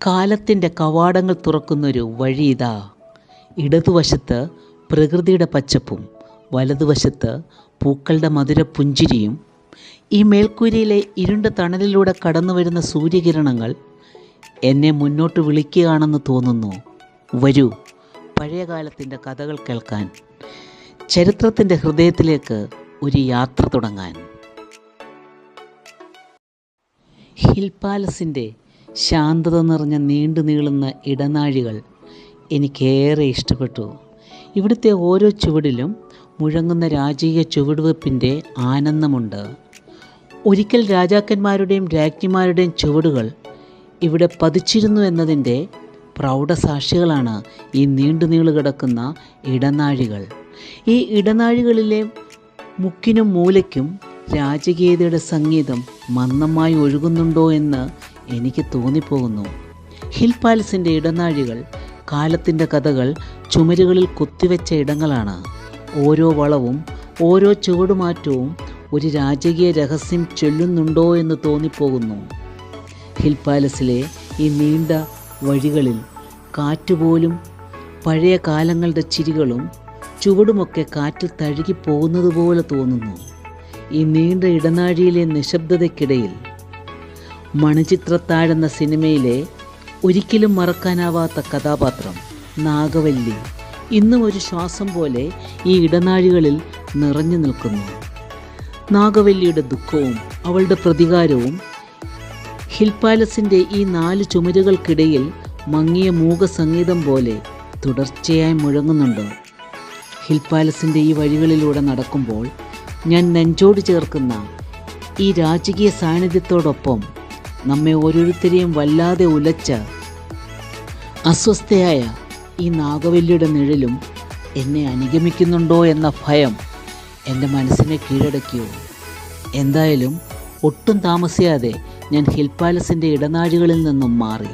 കാലത്തിന്റെ കവാടങ്ങൾ തുറക്കുന്നൊരു വഴി ഇതാ. ഇടതുവശത്ത് പ്രകൃതിയുടെ പച്ചപ്പും വലതുവശത്ത് പൂക്കളുടെ മധുര പുഞ്ചിരിയും ഈ മേൽക്കൂരയിലെ ഇരുണ്ട തണലിലൂടെ കടന്നു വരുന്ന സൂര്യകിരണങ്ങൾ എന്നെ മുന്നോട്ട് വിളിക്കുകയാണെന്ന് തോന്നുന്നു. വരൂ പഴയ കാലത്തിന്റെ കഥകൾ കേൾക്കാൻ ചരിത്രത്തിന്റെ ഹൃദയത്തിലേക്ക് ഒരു യാത്ര തുടങ്ങാൻ. ഹിൽ പാലസിന്റെ ശാന്തത നിറഞ്ഞ നീണ്ടു നീളുന്ന ഇടനാഴികൾ എനിക്കേറെ ഇഷ്ടപ്പെട്ടു. ഇവിടുത്തെ ഓരോ ചുവടിലും മുഴങ്ങുന്ന രാജീയ ചുവടുവെപ്പിന്റെ ആനന്ദമുണ്ട്. ഒരിക്കൽ രാജാക്കന്മാരുടെയും രാജ്ഞിമാരുടെയും ചുവടുകൾ ഇവിടെ പതിച്ചിരുന്നു എന്നതിന്റെ പ്രൗഢസാക്ഷികളാണ് ഈ നീണ്ടു നീളു കിടക്കുന്ന ഇടനാഴികൾ. ഈ ഇടനാഴികളിലെ മുക്കിനും മൂലയ്ക്കും രാജകീയതയുടെ സംഗീതം മന്ദമായി ഒഴുകുന്നുണ്ടോ എന്ന് എനിക്ക് തോന്നിപ്പോകുന്നു. ഹിൽ പാലസിന്റെ ഇടനാഴികൾ കാലത്തിന്റെ കഥകൾ ചുമരുകളിൽ കുത്തിവെച്ച ഇടങ്ങളാണ്. ഓരോ വളവും ഓരോ ചുവടുമാറ്റവും ഒരു രാജകീയ രഹസ്യം ചൊല്ലുന്നുണ്ടോ എന്ന് തോന്നിപ്പോകുന്നു. ഹിൽ പാലസിലെ ഈ നീണ്ട വഴികളിൽ കാറ്റുപോലും പഴയ കാലങ്ങളുടെ ചിരികളും ചുവടുമൊക്കെ കാറ്റിൽ തഴുകി പോകുന്നത് പോലെ തോന്നുന്നു. ഈ നീണ്ട ഇടനാഴിയിലെ നിശബ്ദതയ്ക്കിടയിൽ മണിച്ചിത്രത്താഴെന്ന സിനിമയിലെ ഒരിക്കലും മറക്കാനാവാത്ത കഥാപാത്രം നാഗവല്ലി. ഇന്നും ഒരു ശ്വാസം പോലെ ഈ ഇടനാഴികളിൽ നിറഞ്ഞു നിൽക്കുന്നു. നാഗവല്ലിയുടെ ദുഃഖവും അവളുടെ പ്രതികാരവും ഹിൽ പാലസിന്റെ ഈ നാല് ചുമരുകൾക്കിടയിൽ മങ്ങിയ മൂക സംഗീതം പോലെ തുടർച്ചയായി മുഴങ്ങുന്നുണ്ട്. ഹിൽ പാലസിന്റെ ഈ വഴികളിലൂടെ നടക്കുമ്പോൾ ഞാൻ നെഞ്ചോട് ചേർക്കുന്ന ഈ രാജകീയ സാന്നിധ്യത്തോടൊപ്പം നമ്മെ ഓരോരുത്തരെയും വല്ലാതെ ഉലച്ച അസ്വസ്ഥയായ ഈ നാഗവല്ലിയുടെ നിഴലും എന്നെ അനുഗമിക്കുന്നുണ്ടോ എന്ന ഭയം എന്റെ മനസ്സിനെ കീഴടക്കിയോ? എന്തായാലും ഒട്ടും താമസിയാതെ ഞാൻ ഹിൽ പാലസിന്റെ ഇടനാഴികളിൽ നിന്നും മാറി.